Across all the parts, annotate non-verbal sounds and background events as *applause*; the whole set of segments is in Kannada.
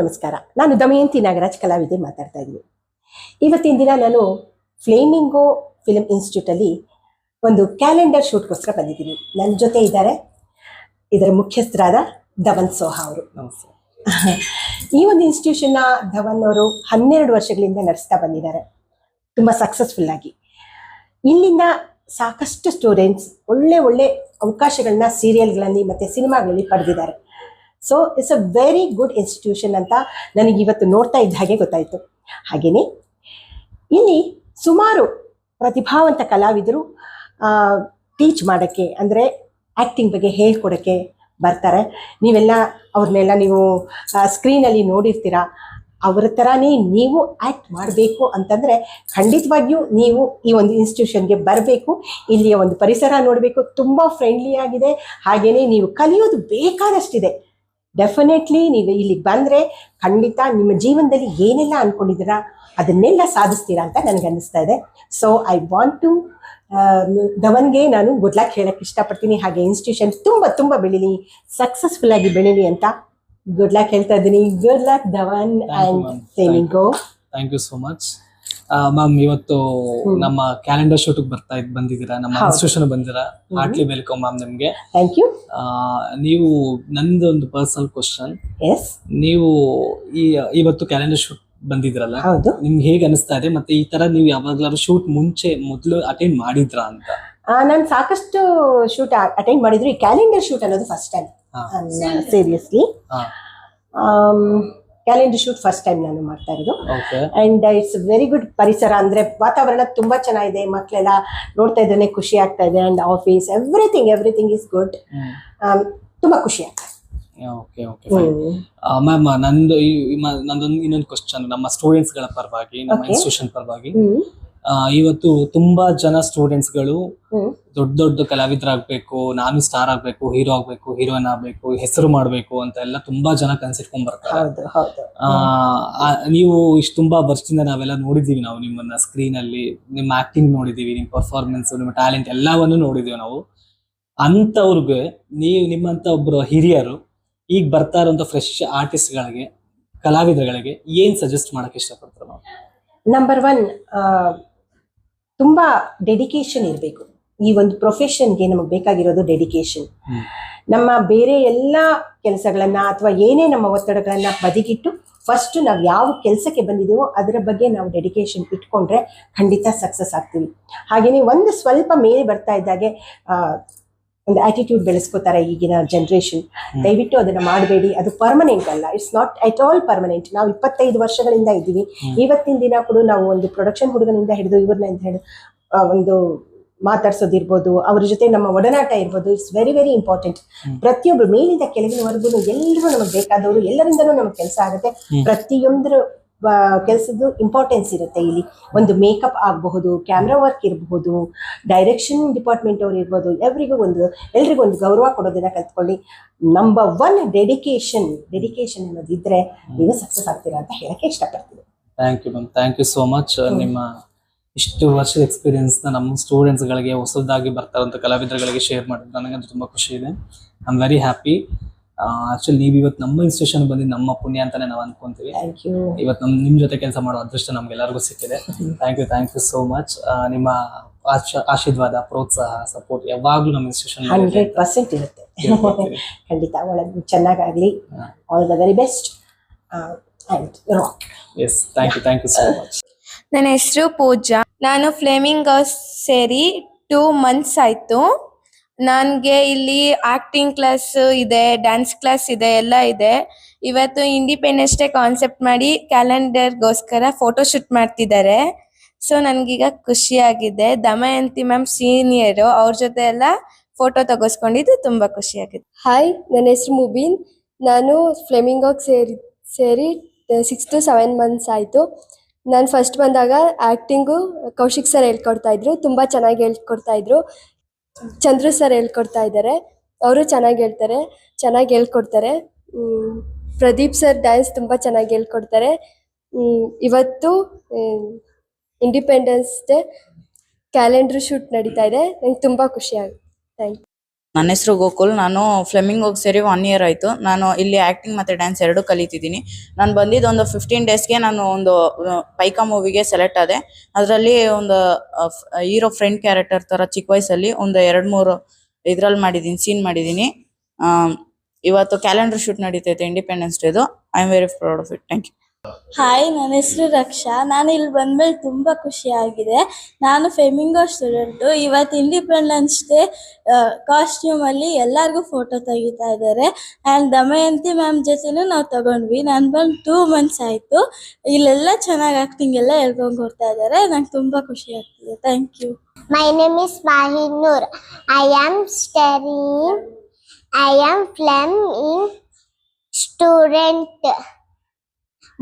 ನಮಸ್ಕಾರ. ನಾನು ದಮಯಂತಿ ನಾಗರಾಜ್ ಕಲಾವಿದೆ ಮಾತಾಡ್ತಾ ಇದ್ದೀನಿ. ಇವತ್ತಿನ ದಿನ ನಾನು ಫ್ಲೇಮಿಂಗೋ ಫಿಲ್ಮ್ ಇನ್ಸ್ಟಿಟ್ಯೂಟಲ್ಲಿ ಒಂದು ಕ್ಯಾಲೆಂಡರ್ ಶೂಟ್ಗೋಸ್ಕರ ಬಂದಿದ್ದೀನಿ. ನನ್ನ ಜೊತೆ ಇದ್ದಾರೆ ಇದರ ಮುಖ್ಯಸ್ಥರಾದ ಧವನ್ ಸೋಹಾ ಅವರು. ನಮಸ್ತೆ. ಈ ಒಂದು ಇನ್ಸ್ಟಿಟ್ಯೂಷನ್ನ ಧವನ್ ಅವರು ಹನ್ನೆರಡು ವರ್ಷಗಳಿಂದ ನಡೆಸ್ತಾ ಬಂದಿದ್ದಾರೆ. ತುಂಬ ಸಕ್ಸಸ್ಫುಲ್ ಆಗಿ. ಇಲ್ಲಿಂದ ಸಾಕಷ್ಟು ಸ್ಟೂಡೆಂಟ್ಸ್ ಒಳ್ಳೆ ಒಳ್ಳೆ ಅವಕಾಶಗಳನ್ನ ಸೀರಿಯಲ್ಗಳಲ್ಲಿ ಮತ್ತು ಸಿನಿಮಾಗಳಲ್ಲಿ ಪಡೆದಿದ್ದಾರೆ. So it's a very good institution ಅಂತ ನನಗೆ ಇವತ್ತು ನೋಡ್ತಾ ಇದ್ದ ಹಾಗೆ ಗೊತ್ತಾಯಿತು. ಹಾಗೆಯೇ ಇಲ್ಲಿ ಸುಮಾರು ಪ್ರತಿಭಾವಂತ ಕಲಾವಿದರು ಟೀಚ್ ಮಾಡೋಕ್ಕೆ, ಅಂದರೆ ಆ್ಯಕ್ಟಿಂಗ್ ಬಗ್ಗೆ ಹೇಳ್ಕೊಡೋಕ್ಕೆ ಬರ್ತಾರೆ. ನೀವೆಲ್ಲ ಅವ್ರನ್ನೆಲ್ಲ ನೀವು ಸ್ಕ್ರೀನಲ್ಲಿ ನೋಡಿರ್ತೀರ, ಅವರ ಥರನೇ ನೀವು ಆ್ಯಕ್ಟ್ ಮಾಡಬೇಕು ಅಂತಂದರೆ ಖಂಡಿತವಾಗಿಯೂ ನೀವು ಈ ಒಂದು ಇನ್ಸ್ಟಿಟ್ಯೂಷನ್ಗೆ ಬರಬೇಕು. ಇಲ್ಲಿಯ ಒಂದು ಪರಿಸರ ನೋಡಬೇಕು, ತುಂಬ ಫ್ರೆಂಡ್ಲಿ ಆಗಿದೆ. ಹಾಗೆಯೇ ನೀವು ಕಲಿಯೋದು ಬೇಕಾದಷ್ಟಿದೆ. ಡೆಫಿನೆಟ್ಲಿ ನೀವು ಇಲ್ಲಿಗೆ ಬಂದರೆ ಖಂಡಿತ ನಿಮ್ಮ ಜೀವನದಲ್ಲಿ ಏನೆಲ್ಲ ಅಂದ್ಕೊಂಡಿದ್ದೀರಾ ಅದನ್ನೆಲ್ಲ ಸಾಧಿಸ್ತೀರಾ ಅಂತ ನನಗೆ ಅನ್ನಿಸ್ತಾ ಇದೆ. ಸೊ ಐ ವಾಂಟ್ ಟು ಧವನ್ಗೆ ನಾನು ಗುಡ್ ಲಕ್ ಹೇಳಕ್ಕೆ ಇಷ್ಟಪಡ್ತೀನಿ. ಹಾಗೆ ಇನ್ಸ್ಟಿಟ್ಯೂಷನ್ ತುಂಬ ತುಂಬ ಬೆಳೀಲಿ ಸಕ್ಸಸ್ಫುಲ್ ಆಗಿ ಬೆಳೀಲಿ ಅಂತ ಗುಡ್ ಲಕ್ ಹೇಳ್ತಾ ಇದ್ದೀನಿ. Good luck Dhawan and ಸೇಮಿಂಗ್ go thank you so much ma'am ಇವತ್ತು ನಮ್ಮ ಕ್ಯಾಲೆಂಡರ್ ಶೂಟ್ ಬರ್ತಾ ಇದ್ ಬಂದಿದ್ದೀರಾ? ನಮ್ಮ. ಇನ್ಸ್ಟಿಟ್ಯೂಷನ್ ಬಂದಿರಾ. ಹಾರ್ಟ್ಲಿ ವೆಲ್ಕಮ್ ಮ್ಯಾಮ್ ನಿಮ್ಗೆ. ಥ್ಯಾಂಕ್ ಯು ಆ, ನೀವು ನಂದು ಒಂದು ಪರ್ಸನಲ್ ಕ್ವಶನ್ ಎಸ್ ನೀವು ಈ ಇವತ್ತು ಕ್ಯಾಲೆಂಡರ್ ಶೂಟ್ ಬಂದಿದ್ರಲ್ಲ ಹೌದು. ನಿಮ್ಗೆ ಹೇಗೆ ಅನಿಸ್ತಾ ಇದೆ? ಮತ್ತೆ ಈ ತರ ನೀವು ಯಾವಾಗ್ಲಾದ್ರು ಶೂಟ್ ಮುಂಚೆ ಮೊದಲು ಅಟೆಂಡ್ ಮಾಡಿದ್ರಾ ಅಂತ? ನಾನು ಸಾಕಷ್ಟು ಶೂಟ್ ಅಟೆಂಡ್ ಮಾಡಿದ್ರು. ಈ ಕ್ಯಾಲೆಂಡರ್ ಶೂಟ್ ಅನ್ನೋದು first time. Seriously calendar shoot first time ನಾನು ಮಾಡ್ತಾ ಇರೋದು. Okay and it's very good ಪರಿಸರ ಅಂದ್ರೆ ವಾತಾವರಣ ತುಂಬಾ ಚೆನ್ನಾಗಿದೆ ಮಕ್ಕಳೆಲ್ಲ ನೋಡ್ತಾ ಇದ್ದಾನೆ ಖುಷಿ ಆಗ್ತಾ ಇದೆ and office everything everything is good ತುಂಬಾ ಖುಷಿ ಆಗ್ತಾ ಓಕೆ ಓಕೆ ಮ್ಯಾಮ್ ನಂದು ನಂದೊಂದು ಇನ್ನೊಂದು ಕ್ವಶನ್ ನಮ್ಮ ಸ್ಟೂಡೆಂಟ್ಸ್ಗಳ ಪರವಾಗಿ ನಮ್ಮ ಇನ್ಸ್ಟಿಟ್ಯೂಷನ್ ಪರವಾಗಿ. ಇವತ್ತು ತುಂಬಾ ಜನ ಸ್ಟೂಡೆಂಟ್ಸ್ಗಳು ದೊಡ್ಡ ದೊಡ್ಡ ಕಲಾವಿದರಾಗ್ಬೇಕು ನಾನು ಸ್ಟಾರ್ ಆಗ್ಬೇಕು ಹೀರೋ ಆಗ್ಬೇಕು ಹೀರೋಯಿನ್ ಆಗ್ಬೇಕು ಹೆಸರು ಮಾಡ್ಬೇಕು ಅಂತ ಎಲ್ಲ ತುಂಬಾ ಜನ ಕನ್ಸಿಟ್ಕೊಂಡ್ ಬರ್ತಾರೆ. ನೀವು ಇಷ್ಟು ತುಂಬಾ ವರ್ಷದಿಂದ ನಾವೆಲ್ಲ ನೋಡಿದೀವಿ ನಾವು ನಿಮ್ಮನ್ನ ಸ್ಕ್ರೀನ್ ಅಲ್ಲಿ ನಿಮ್ಮ ಆಕ್ಟಿಂಗ್ ನೋಡಿದೀವಿ ನಿಮ್ಮ ಪರ್ಫಾರ್ಮೆನ್ಸ್ ನಿಮ್ಮ ಟ್ಯಾಲೆಂಟ್ ಎಲ್ಲವನ್ನು ನೋಡಿದೀವಿ ನಾವು. ಅಂತವ್ರಿಗೆ ನೀವು ನಿಮ್ಮಂತ ಒಬ್ರು ಹಿರಿಯರು ಈಗ ಬರ್ತಾ ಇರುವಂತ ಫ್ರೆಶ್ ಆರ್ಟಿಸ್ಟ್ ಗಳಿಗೆ ಕಲಾವಿದರುಗಳಿಗೆ ಏನ್ ಸಜೆಸ್ಟ್ ಮಾಡಕ್ ಇಷ್ಟಪಡ್ತಾರೆ ನಾವು? ನಂಬರ್ ಒನ್ ತುಂಬಾ ಡೆಡಿಕೇಶನ್ ಇರಬೇಕು. ಈ ಒಂದು ಪ್ರೊಫೆಷನ್ಗೆ ನಮಗೆ ಬೇಕಾಗಿರೋದು ಡೆಡಿಕೇಶನ್ ನಮ್ಮ ಬೇರೆ ಎಲ್ಲ ಕೆಲಸಗಳನ್ನ ಅಥವಾ ಏನೇ ನಮ್ಮ ಒತ್ತಡಗಳನ್ನ ಬದಿಗಿಟ್ಟು ಫಸ್ಟ್ ನಾವು ಯಾವ ಕೆಲಸಕ್ಕೆ ಬಂದಿದ್ದೀವೋ ಅದರ ಬಗ್ಗೆ ನಾವು ಡೆಡಿಕೇಶನ್ ಇಟ್ಕೊಂಡ್ರೆ ಖಂಡಿತ ಸಕ್ಸಸ್ ಆಗ್ತೀವಿ. ಹಾಗೆಯೇ ಒಂದು ಸ್ವಲ್ಪ ಮೇಲೆ ಬರ್ತಾ ಇದ್ದಾಗೆ ಒಂದು ಆಟಿಟ್ಯೂಡ್ ಬೆಳೆಸ್ಕೋತಾರೆ ಈಗಿನ ಜನ್ರೇಷನ್. ದಯವಿಟ್ಟು ಅದನ್ನ ಮಾಡಬೇಡಿ. ಅದು ಪರ್ಮನೆಂಟ್ ಅಲ್ಲ. It's not at all permanent ನಾವು ಇಪ್ಪತ್ತೈದು ವರ್ಷಗಳಿಂದ ಇದ್ದೀವಿ. ಇವತ್ತಿನ ದಿನ ಕೂಡ ನಾವು ಒಂದು ಪ್ರೊಡಕ್ಷನ್ ಹುಡುಗನಿಂದ ಹಿಡಿದು ಇವ್ರನ್ನ ಅಂತ ಹೇಳಿ ಒಂದು ಮಾತಾಡ್ಸೋದಿರ್ಬೋದು ಅವ್ರ ಜೊತೆ ನಮ್ಮ ಒಡನಾಟ ಇರ್ಬೋದು ಇಟ್ಸ್ ವೆರಿ ವೆರಿ ಇಂಪಾರ್ಟೆಂಟ್ ಪ್ರತಿಯೊಬ್ಬರು ಪ್ರತಿಯೊಬ್ರು ಮೇಲಿಂದ ಕೆಳಗಿನವರೆಗೂ ಎಲ್ಲರೂ ನಮಗೆ ಬೇಕಾದವರು ಎಲ್ಲರಿಂದನೂ ನಮಗೆ ಕೆಲಸ ಆಗುತ್ತೆ. ಪ್ರತಿಯೊಂದರ ಕೆಲಸದ್ದು ಇಂಪಾರ್ಟೆನ್ಸ್ ಇರುತ್ತೆ ಇಲ್ಲಿ. ಒಂದು ಮೇಕಪ್ ಆಗಬಹುದು ಕ್ಯಾಮ್ರಾ ವರ್ಕ್ ಇರಬಹುದು ಡೈರೆಕ್ಷನ್ ಡಿಪಾರ್ಟ್ಮೆಂಟ್ ಅವ್ರು ಇರ್ಬೋದು ಎವರಿಗೂ ಒಂದು ಎಲ್ರಿಗೂ ಒಂದು ಗೌರವ ಕೊಡೋದನ್ನ ಕಲ್ತ್ಕೊಳ್ಳಿ. ನಂಬರ್ ಒನ್ ಡೆಡಿಕೇಶನ್ ಡೆಡಿಕೇಶನ್ ಅನ್ನೋದು ಇದ್ರೆ ನೀವು ಸಕ್ಸಸ್ ಆಗ್ತೀರಾ ಅಂತ ಹೇಳಕ್ಕೆ ಇಷ್ಟಪಡ್ತೀನಿ. Thank you ma'am thank you so much ನಿಮ್ಮ ಇಷ್ಟು ವರ್ಷದ ಎಕ್ಸ್ಪೀರಿಯನ್ಸ್ ನಮ್ಮ ಸ್ಟೂಡೆಂಟ್ಸ್ಗಳಿಗೆ ಹೊಸದಾಗಿ ಬರ್ತಾರಂತ ಕಲಾವಿದರುಗಳಿಗೆ ಶೇರ್ ಮಾಡಿದ್ರೆ ನನಗಂತೂ ತುಂಬಾ ಖುಷಿ ಇದೆ. I am very happy actually ನೀವು ಇವತ್ತು ನಮ್ಮ ಇನ್ಸ್ಟಿಟ್ಯೂಷನ್ ಬಂದಿದ್ದು ನಮ್ಮ ಪುಣ್ಯ ಅಂತಾನೆ ನಾವು ಅನ್ಕೊಂತೀವಿ. ಥ್ಯಾಂಕ್ ಯು ಇವತ್ತು ನಮ್ ನಿಮ್ ಜೊತೆ ಕೆಲಸ ಮಾಡೋ ಅದೃಷ್ಟ ನಮ್ಗೆಲ್ಲರಿಗೂ ಸಿಕ್ಕಿದೆ. Thank you thank you so much ನಿಮ್ಮ ಆಶ- ಆಶೀರ್ವಾದ ಪ್ರೋತ್ಸಾಹ ಸಪೋರ್ಟ್ ಯಾವಾಗ್ಲೂ ನಮ್ಮ ಇನ್ಸ್ಟಿಟ್ಯೂಷನ್ ಹಂಡ್ರೆಡ್ ಪರ್ಸೆಂಟ್ ಇರುತ್ತೆ. *laughs* ಖಂಡಿತ ಒಳಗೆ ಚೆನ್ನಾಗಾಗ್ಲಿ. All the very best and rocks thank you thank you so much ನನ್ನ ಹೆಸರು ಪೂಜಾ. ನಾನು ಫ್ಲೇಮಿಂಗ್ ಸೇರಿ ಟೂ ಮಂತ್ಸ್ ಆಯಿತು. ನನಗೆ ಇಲ್ಲಿ ಆಕ್ಟಿಂಗ್ ಕ್ಲಾಸ್ ಇದೆ ಡ್ಯಾನ್ಸ್ ಕ್ಲಾಸ್ ಇದೆ, ಎಲ್ಲ ಇದೆ. ಇವತ್ತು ಇಂಡಿಪೆಂಡೆನ್ಸ್ ಡೇ ಕಾನ್ಸೆಪ್ಟ್ ಮಾಡಿ ಕ್ಯಾಲೆಂಡರ್ ಗೋಸ್ಕರ ಫೋಟೋ ಶೂಟ್ ಮಾಡ್ತಿದ್ದಾರೆ. ಸೊ ನನಗೀಗ ಖುಷಿಯಾಗಿದೆ. ದಮಯಂತಿ ಮ್ಯಾಮ್ ಸೀನಿಯರ್ ಅವ್ರ ಜೊತೆ ಎಲ್ಲ ಫೋಟೋ ತಗೋಸ್ಕೊಂಡಿದ್ದು ತುಂಬಾ ಖುಷಿ ಆಗಿದೆ ಹಾಯ್ ನನ್ನ ಹೆಸರು ಮುಬೀನ್. ನಾನು ಫ್ಲೆಮಿಂಗೋಗೆ ಸೇರಿ ಸೇರಿ ಸಿಕ್ಸ್ ಟು ಸೆವೆನ್ ಮಂತ್ಸ್ ಆಯಿತು. ನಾನು ಫಸ್ಟ್ ಬಂದಾಗ ಆ್ಯಕ್ಟಿಂಗು ಕೌಶಿಕ್ ಸರ್ ಹೇಳ್ಕೊಡ್ತಾ ಇದ್ರು. ತುಂಬ ಚೆನ್ನಾಗಿ ಹೇಳ್ಕೊಡ್ತಾ ಇದ್ರು. ಚಂದ್ರು ಸರ್ ಹೇಳ್ಕೊಡ್ತಾ ಇದ್ದಾರೆ. ಅವರು ಚೆನ್ನಾಗಿ ಹೇಳ್ತಾರೆ, ಚೆನ್ನಾಗಿ ಹೇಳ್ಕೊಡ್ತಾರೆ. ಪ್ರದೀಪ್ ಸರ್ ಡ್ಯಾನ್ಸ್ ತುಂಬ ಚೆನ್ನಾಗಿ ಹೇಳ್ಕೊಡ್ತಾರೆ. ಇವತ್ತು ಇಂಡಿಪೆಂಡೆನ್ಸ್ ಡೇ ಕ್ಯಾಲೆಂಡ್ರ್ ಶೂಟ್ ನಡೀತಾ ಇದೆ. ನಂಗೆ ತುಂಬ ಖುಷಿ ಥ್ಯಾಂಕ್ ಯು ನನ್ನ ಹೆಸರು ಗೋಕುಲ್. ನಾನು ಫ್ಲೆಮಿಂಗ್ ಹೋಗಿ ಸೇರಿ ಒನ್ ಇಯರ್ ಆಯಿತು. ನಾನು ಇಲ್ಲಿ ಆ್ಯಕ್ಟಿಂಗ್ ಮತ್ತು ಡ್ಯಾನ್ಸ್ ಎರಡೂ ಕಲಿತಿದ್ದೀನಿ. ನಾನು ಬಂದಿದ್ದು ಒಂದು ಫಿಫ್ಟೀನ್ ಡೇಸ್ಗೆ ನಾನು ಒಂದು ಪೈಕಾ ಮೂವಿಗೆ ಸೆಲೆಕ್ಟ್ ಆದೆ. ಅದರಲ್ಲಿ ಒಂದು ಹೀರೋ ಫ್ರೆಂಡ್ ಕ್ಯಾರೆಕ್ಟರ್ ಥರ ಚಿಕ್ಕ ವಯಸ್ಸಲ್ಲಿ ಒಂದು ಎರಡು ಮೂರು ಇದ್ರಲ್ಲಿ ಮಾಡಿದ್ದೀನಿ ಸೀನ್ ಮಾಡಿದ್ದೀನಿ ಇವತ್ತು ಕ್ಯಾಲೆಂಡರ್ ಶೂಟ್ ನಡೀತೈತೆ independence ಡೇದು I am very proud of it thank you hi ನನ್ನ ಹೆಸರು ರಕ್ಷಾ. ನಾನು ಇಲ್ಲಿ ಬಂದ್ಮೇಲೆ ತುಂಬ ಖುಷಿಯಾಗಿದೆ. ನಾನು ಫೆಮಿಂಗೋ ಸ್ಟೂಡೆಂಟು ಇವತ್ತು ಇಂಡಿಪೆಂಡೆನ್ಸ್ ಡೇ ಕಾಸ್ಟ್ಯೂಮಲ್ಲಿ ಎಲ್ಲರಿಗೂ ಫೋಟೋ ತೆಗಿತಾ ಇದ್ದಾರೆ. ಆ್ಯಂಡ್ ದಮಯಂತಿ ಮ್ಯಾಮ್ ಜೊತೆನೂ ನಾವು ತಗೊಂಡ್ವಿ. ನಾನು ಬಂದು ಟೂ ಮಂತ್ಸ್ ಆಯಿತು. ಇಲ್ಲೆಲ್ಲ ಚೆನ್ನಾಗಿ ಆ್ಯಕ್ಟಿಂಗ್ ಎಲ್ಲ ಹೇಳ್ಕೊಂಡು ಕೊಡ್ತಾ ಇದ್ದಾರೆ. ನಂಗೆ ತುಂಬ ಖುಷಿ ಆಗ್ತಿದೆ. Thank you my name is Mahinoor I am am I am film student.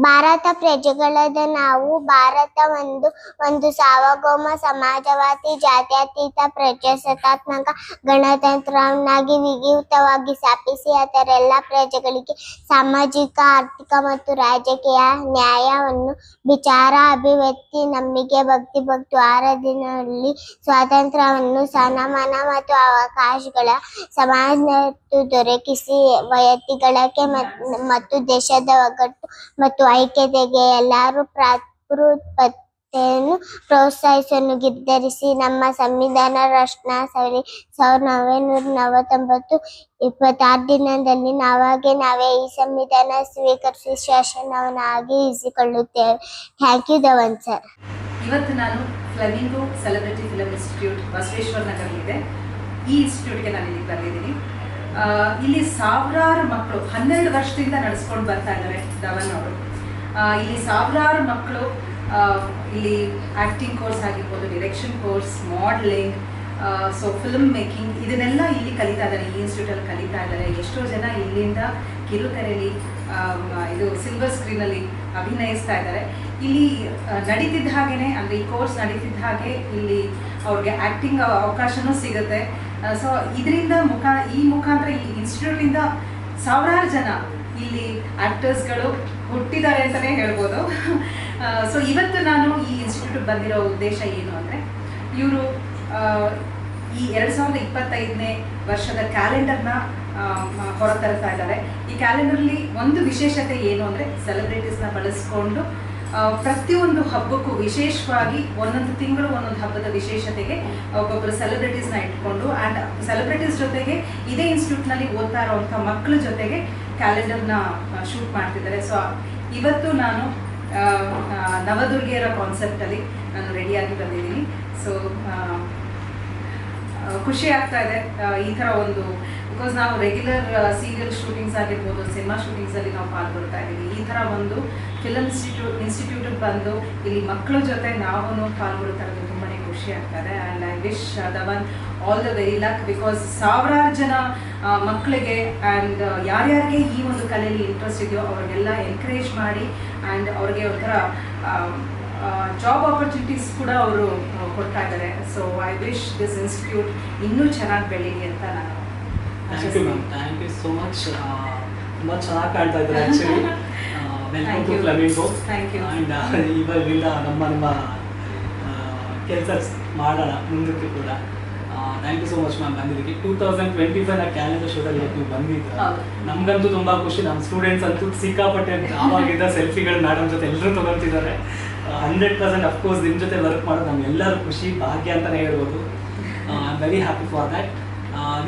Bharat ಪ್ರಜೆಗಳಾದ ನಾವು, ಭಾರತ ಒಂದು ಒಂದು ಸಾವಗೋಮ ಸಮಾಜವಾದಿ, ಜಾತ್ಯತೀತ, ಪ್ರಜಾಸತ್ತಾತ್ಮಕ ಗಣತಂತ್ರವನ್ನಾಗಿ ವಿಧಿಯುತವಾಗಿ ಸ್ಥಾಪಿಸಿ, ಅದರ ಎಲ್ಲ ಪ್ರಜೆಗಳಿಗೆ ಸಾಮಾಜಿಕ, ಆರ್ಥಿಕ ಮತ್ತು ರಾಜಕೀಯ ನ್ಯಾಯವನ್ನು, ವಿಚಾರ, ಅಭಿವ್ಯಕ್ತಿ, ನಂಬಿಕೆ, ಭಕ್ತಿ ಮತ್ತು ಆರಾಧನೆಯಲ್ಲಿ ಸ್ವಾತಂತ್ರ್ಯವನ್ನು, ಸನ್ಮಾನ ಮತ್ತು ಅವಕಾಶಗಳ ಸಮಾಜ ದೊರಕಿಸಿ ವೈಯಕ್ತಿಗಳಕ್ಕೆ ಮತ್- ಮತ್ತು ದೇಶದ ಒಗ್ಗಟ್ಟು ಮತ್ತು ಐಕ್ಯತೆಗೆ ಎಲ್ಲರೂ ಪ್ರಾಕೃತ್ಪತ್ತೆಯನ್ನು ಪ್ರೋತ್ಸಾಹಿಸಲು ನಿರ್ಧರಿಸಿ ನಮ್ಮ ಸಂವಿಧಾನ ರಚನಾ ಸರಿ ಸಾವಿರದ ಒಂಬೈನೂರ ನಲವತ್ತೊಂಬತ್ತು ಇಪ್ಪತ್ತಾರು ದಿನದಲ್ಲಿ ನಾವಾಗೆ ನಾವೇ ಈ ಸಂವಿಧಾನ ಸ್ವೀಕರಿಸಿ ಶಾಸನವನ್ನಾಗಿ ಇರಿಸಿಕೊಳ್ಳುತ್ತೇವೆ ಥ್ಯಾಂಕ್ ಯು ಧವನ್ ಸರ್ ಇವತ್ತು ನಾನು Flamingo celebrity film institute Basaveshwara ನಗರಲ್ಲಿದೆ. ಈ ಇನ್ಸ್ಟಿಟ್ಯೂಟ್ಗೆ ನಾನು ಇಲ್ಲಿ ಬಂದಿದ್ದೀನಿ. ಇಲ್ಲಿ ಸಾವಿರಾರು ಮಕ್ಕಳು ಹನ್ನೆರಡು ವರ್ಷದಿಂದ ನಡೆಸ್ಕೊಂಡು ಬರ್ತಾ ಇದ್ದಾರೆ ಧವನ್ ಅವರು. ಇಲ್ಲಿ ಸಾವಿರಾರು ಮಕ್ಕಳು ಇಲ್ಲಿ ಆ್ಯಕ್ಟಿಂಗ್ ಕೋರ್ಸ್ ಆಗಿರ್ಬೋದು direction course modelling so film making ಇದನ್ನೆಲ್ಲ ಇಲ್ಲಿ ಕಲಿತಾ ಇದ್ದಾರೆ, ಈ ಇನ್ಸ್ಟಿಟ್ಯೂಟಲ್ಲಿ ಕಲಿತಾ ಇದ್ದಾರೆ. ಎಷ್ಟೋ ಜನ ಇಲ್ಲಿಂದ ಕಿರುತೆರೆಯಲ್ಲಿ ಇದು ಸಿಲ್ವರ್ ಸ್ಕ್ರೀನಲ್ಲಿ ಅಭಿನಯಿಸ್ತಾ ಇದ್ದಾರೆ. ಇಲ್ಲಿ ನಡೀತಿದ್ದ ಹಾಗೆಯೇ ಅಂದರೆ ಈ ಕೋರ್ಸ್ ನಡೀತಿದ್ದ ಹಾಗೆ ಇಲ್ಲಿ ಅವ್ರಿಗೆ ಆ್ಯಕ್ಟಿಂಗ್ ಅವಕಾಶನೂ ಸಿಗುತ್ತೆ. ಸೊ ಇದರಿಂದ ಮುಖ, ಈ ಮುಖಾಂತರ ಈ ಇನ್ಸ್ಟಿಟ್ಯೂಟಿಂದ ಸಾವಿರಾರು ಜನ ಇಲ್ಲಿ ಆ್ಯಕ್ಟರ್ಸ್ಗಳು ಹುಟ್ಟಿದ್ದಾರೆ ಅಂತಲೇ ಹೇಳ್ಬೋದು. ಸೊ ಇವತ್ತು ನಾನು ಈ ಇನ್ಸ್ಟಿಟ್ಯೂಟ್ ಬಂದಿರೋ ಉದ್ದೇಶ ಏನು ಅಂದರೆ, ಇವರು ಈ ಎರಡು ಸಾವಿರದ ಇಪ್ಪತ್ತೈದನೇ ವರ್ಷದ ಕ್ಯಾಲೆಂಡರ್ನ ಹೊರತರ್ತಾ ಇದ್ದಾರೆ. ಈ ಕ್ಯಾಲೆಂಡರ್ಲಿ ಒಂದು ವಿಶೇಷತೆ ಏನು ಅಂದರೆ ಸೆಲೆಬ್ರಿಟೀಸ್ನ ಬಳಸ್ಕೊಂಡು ಪ್ರತಿಯೊಂದು ಹಬ್ಬಕ್ಕೂ ವಿಶೇಷವಾಗಿ ಒಂದೊಂದು ತಿಂಗಳು ಒಂದೊಂದು ಹಬ್ಬದ ವಿಶೇಷತೆಗೆ ಒಬ್ಬೊಬ್ಬರು ಸೆಲೆಬ್ರಿಟೀಸ್ನ ಇಟ್ಕೊಂಡು ಆ್ಯಂಡ್ ಸೆಲೆಬ್ರಿಟೀಸ್ ಜೊತೆಗೆ ಇದೇ ಇನ್ಸ್ಟಿಟ್ಯೂಟ್ನಲ್ಲಿ ಓದ್ತಾ ಇರೋವಂಥ ಮಕ್ಕಳ ಜೊತೆಗೆ ಕ್ಯಾಲೆಂಡರ್ನ ಶೂಟ್ ಮಾಡ್ತಿದ್ದಾರೆ. ಸೊ ಇವತ್ತು ನಾನು ನವದುರ್ಗೆಯರ ಕಾನ್ಸೆಪ್ಟಲ್ಲಿ ನಾನು ರೆಡಿಯಾಗಿ ಬಂದಿದ್ದೀನಿ. ಸೊ ಖುಷಿ ಆಗ್ತಾ ಇದೆ ಈ ಥರ ಒಂದು ಬಿಕಾಸ್ ನಾವು ರೆಗ್ಯುಲರ್ ಸೀರಿಯಲ್ ಶೂಟಿಂಗ್ಸ್ ಆಗಿರ್ಬೋದು ಸಿನಿಮಾ ಶೂಟಿಂಗ್ಸಲ್ಲಿ ನಾವು ಪಾಲ್ಗೊಳ್ತಾ ಇದ್ದೀವಿ. ಈ ಥರ ಒಂದು ಫಿಲಮ್ ಇನ್ಸ್ಟಿಟ್ಯೂಟ್ ಇನ್ಸ್ಟಿಟ್ಯೂಟಿಗೆ ಬಂದು ಇಲ್ಲಿ ಮಕ್ಕಳ ಜೊತೆ ನಾವು ಪಾಲ್ಗೊಳ್ತಾ ಇರೋದು ತುಂಬಾ ಖುಷಿ ಆಗ್ತಾರೆ and and I wish Dhawan all the very luck because ಸಾವಿರಾರು ಜನ ಮಕ್ಕಳಿಗೆ ಆ್ಯಂಡ್ ಯಾರ್ಯಾರಿಗೆ ಈ ಒಂದು ಕಲೆಯಲ್ಲಿ ಇಂಟ್ರೆಸ್ಟ್ ಇದೆಯೋ ಅವ್ರಿಗೆಲ್ಲ ಎನ್ಕರೇಜ್ ಮಾಡಿ ಆ್ಯಂಡ್ ಅವ್ರಿಗೆ ಒಂಥರ ಜಾಬ್ ಆಪರ್ಚುನಿಟೀಸ್ ಕೂಡ ಅವರು ಕೊಡ್ತಾ ಇದ್ದಾರೆ. So I wish this institute ಇನ್ನೂ ಚೆನ್ನಾಗಿ ಬೆಳೀಲಿ ಅಂತ ನಾನು thank you ma'am thank you so much ತುಂಬ ಚೆನ್ನಾಗಿ ಕಾಣ್ತಾ ಇದ್ದಾರೆ actually welcome to. Flamingo thank you and ಇವಾಗಿಂದ ನಮ್ಮ ನಮ್ಮ ಕೆಲಸ ಮಾಡೋಣ ಮುಂದಕ್ಕೆ ಕೂಡ. Thank you so much ma'am ಬಂದಿದ್ದಕ್ಕೆ. ಟೂ ತೌಸಂಡ್ ಟ್ವೆಂಟಿ ಫೈವ್ನ ಕ್ಯಾಲೆಂಡರ್ ಶೋದಲ್ಲಿ ಇವತ್ತು ನೀವು ಬಂದಿದ್ದ. ನಮಗಂತೂ ನಮ್ಗಂತೂ ತುಂಬಾ ಖುಷಿ. ನಮ್ಮ ಸ್ಟೂಡೆಂಟ್ಸ್ ಅಂತೂ ಸಿಕ್ಕಾಪಟ್ಟೆ ಆವಾಗಿದ್ದ ಸೆಲ್ಫಿಗಳು ಮೇಡಮ್ ಜೊತೆ ಎಲ್ಲರೂ ತಗೊಳ್ತಿದ್ದಾರೆ. ಹಂಡ್ರೆಡ್ ಪರ್ಸೆಂಟ್ ಅಫ್ಕೋರ್ಸ್ ನಿಮ್ಮ ಜೊತೆ ವರ್ಕ್ ಮಾಡೋದು ನಮ್ಗೆಲ್ಲರೂ ಖುಷಿ ಭಾಗ್ಯ ಅಂತಲೇ ಹೇಳ್ಬೋದು. I am very happy for that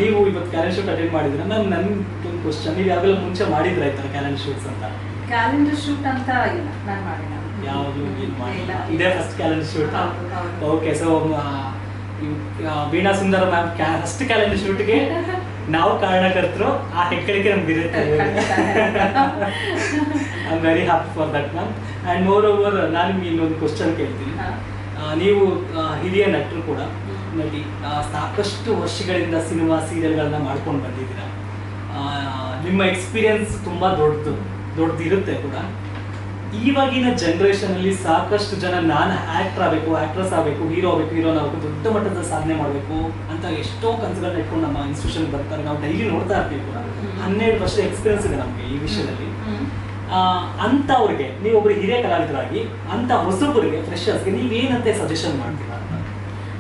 ನೀವು ಇವತ್ತು ಕ್ಯಾಲೆಂಡರ್ ಶೂಟ್ ಅಟೆಂಡ್ ಮಾಡಿದ್ರೆ ನಾನು ನನ್ಗೆ ಕ್ವಶನ್ ನೀವು ಯಾವಾಗಲೂ ಮುಂಚೆ ಮಾಡಿದ್ರ ಈ ಥರ ಕ್ಯಾಲೆಂಡರ್ ಶೂಟ್ಸ್ ಅಂತ? ಕ್ಯಾಲೆಂಡರ್ ಶೂಟ್ ಅಂತ ಇಲ್ಲ ನಾನು ಮಾಡಿಲ್ಲ. ಯಾವಾಗಲೂ ಏನು ಮಾಡಿಲ್ಲ. ಇಲ್ಲ. ಇದೇ first calendar shoot. Okay so Veena Sundar ma'am first calendar ಶೂಟ್ಗೆ ನಾವು ಕಾರಣಕರ್ತರು ಆ ಹೆಕ್ಕಳಿಗೆ ನಮ್ಗೆ ಇರುತ್ತೆ. I am very happy for that ma'am and moreover ನಾನು ನಿಮ್ಗೆ ಇನ್ನೊಂದು ಕ್ವಶನ್ ಕೇಳ್ತೀನಿ. ನೀವು ಹಿರಿಯ ನಟರು ಕೂಡ ನಟಿ ಸಾಕಷ್ಟು ವರ್ಷಗಳಿಂದ ಸಿನಿಮಾ ಸೀರಿಯಲ್ಗಳನ್ನ ಮಾಡ್ಕೊಂಡು ಬಂದಿದ್ದೀರಾ. ನಿಮ್ಮ ಎಕ್ಸ್ಪೀರಿಯನ್ಸ್ ತುಂಬ ದೊಡ್ಡದು ದೊಡ್ಡದಿರುತ್ತೆ ಕೂಡ. ಇವಾಗಿನ ಜನರೇಷನ್ ಅಲ್ಲಿ ಸಾಕಷ್ಟು ಜನ ನಾನು ಆಕ್ಟರ್ ಆಗಬೇಕು ಆಕ್ಟ್ರೆಸ್ ಆಗಬೇಕು ಹೀರೋ ಆಗಬೇಕು ಹೀರೋನ್ ಆಗಬೇಕು ದೊಡ್ಡ ಮಟ್ಟದ ಸಾಧನೆ ಮಾಡಬೇಕು ಅಂತ ಎಷ್ಟೋ ಕನಸುಗಳನ್ನ ಇಟ್ಕೊಂಡು ನಮ್ಮ ಇನ್ಸ್ಟಿಟ್ಯೂಷನ್ ಬರ್ತಾರೆ. ನಾವು ಡೈಲಿ ನೋಡ್ತಾ ಇರ್ತೀವಿ ಕೂಡ. ಹನ್ನೆರಡು ವರ್ಷ ಎಕ್ಸ್ಪೀರಿಯನ್ಸ್ ಇದೆ ನಮಗೆ ಈ ವಿಷಯದಲ್ಲಿ. ಅಂಥವ್ರಿಗೆ ನೀವು ಒಬ್ರು ಹಿರಿಯ ಕಲಾವಿದರಾಗಿ ಅಂತ ಹೊಸಬರಿಗೆ ಫ್ರೆಶರ್ಸ್ಗೆ ನೀವೇನಂತೆ ಸಜೆಷನ್ ಮಾಡ್ತೀರಾ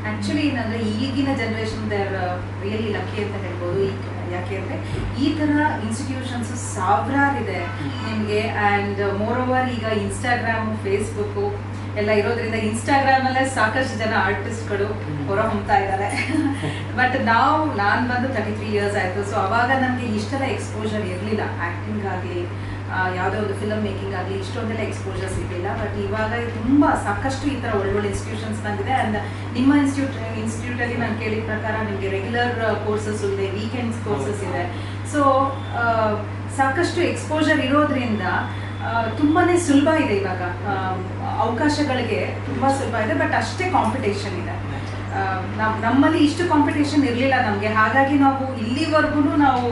ಅಂತ ಆಕ್ಚುಲಿ ಏನಂದ್ರೆ, ಈಗಿನ ಜನರೇಷನ್ ದೇರ್ ರಿಯಲಿ ಲಕ್ಕಿ ಅಂತ ಹೇಳ್ಬೋದು. ಈ- ಯಾಕೆ ಅಂದ್ರೆ, ಈ ತರ ಇನ್ಸ್ಟಿಟ್ಯೂಷನ್ಸ್ ಸಾವಿರಾರಿದೆ ನಿಮಗೆ. ಆ್ಯಂಡ್ ಮೋರ್ ಓವರ್ ಈಗ ಇನ್ಸ್ಟಾಗ್ರಾಮ್ ಫೇಸ್ಬುಕ್ಕು ಎಲ್ಲ ಇರೋದ್ರಿಂದ ಇನ್ಸ್ಟಾಗ್ರಾಮ್ ಅಲ್ಲೇ ಸಾಕಷ್ಟು ಜನ ಆರ್ಟಿಸ್ಟ್ಗಳು ಹೊರ ಹೊಮ್ತಾ ಇದ್ದಾರೆ. ಬಟ್ ನಾವು ನಾನು ಬಂದು ತರ್ಟಿ ತ್ರೀ ಇಯರ್ಸ್ ಆಯಿತು. ಸೊ ಅವಾಗ ನನಗೆ ಇಷ್ಟೆಲ್ಲ ಎಕ್ಸ್ಪೋಜರ್ ಇರಲಿಲ್ಲ. ಆ್ಯಕ್ಟಿಂಗ್ ಆಗಲಿ ಯಾವುದೋ ಒಂದು ಫಿಲಮ್ ಮೇಕಿಂಗ್ ಆಗಲಿ ಇಷ್ಟೊಂದೆಲ್ಲ ಎಕ್ಸ್ಪೋಜರ್ಸ್ ಇರಲಿಲ್ಲ. ಬಟ್ ಇವಾಗ ತುಂಬ ಸಾಕಷ್ಟು ಈ ಥರ ಒಳ್ಳೊಳ್ಳೆ ಇನ್ಸ್ಟಿಟ್ಯೂಷನ್ಸ್ ಬಂದಿದೆ. ಆ್ಯಂಡ್ ನಿಮ್ಮ ಇನ್ಸ್ಟಿಟ್ಯೂಟ್ ಇನ್ಸ್ಟಿಟ್ಯೂಟಲ್ಲಿ ನಾನು ಕೇಳಿದ ಪ್ರಕಾರ ನಿಮಗೆ ರೆಗ್ಯುಲರ್ ಕೋರ್ಸಸ್ ಇದೆ ವೀಕೆಂಡ್ಸ್ ಕೋರ್ಸಸ್ ಇದೆ. ಸೊ ಸಾಕಷ್ಟು ಎಕ್ಸ್ಪೋಜರ್ ಇರೋದ್ರಿಂದ ತುಂಬಾ ಸುಲಭ ಇದೆ ಇವಾಗ. ಅವಕಾಶಗಳಿಗೆ ತುಂಬ ಸುಲಭ ಇದೆ ಬಟ್ ಅಷ್ಟೇ ಕಾಂಪಿಟೇಷನ್ ಇದೆ. ನಮ್- ನಮ್ಮಲ್ಲಿ ಇಷ್ಟು ಕಾಂಪಿಟೇಷನ್ ಇರಲಿಲ್ಲ ನಮಗೆ. ಹಾಗಾಗಿ ನಾವು ಇಲ್ಲಿವರೆಗೂ ನಾವು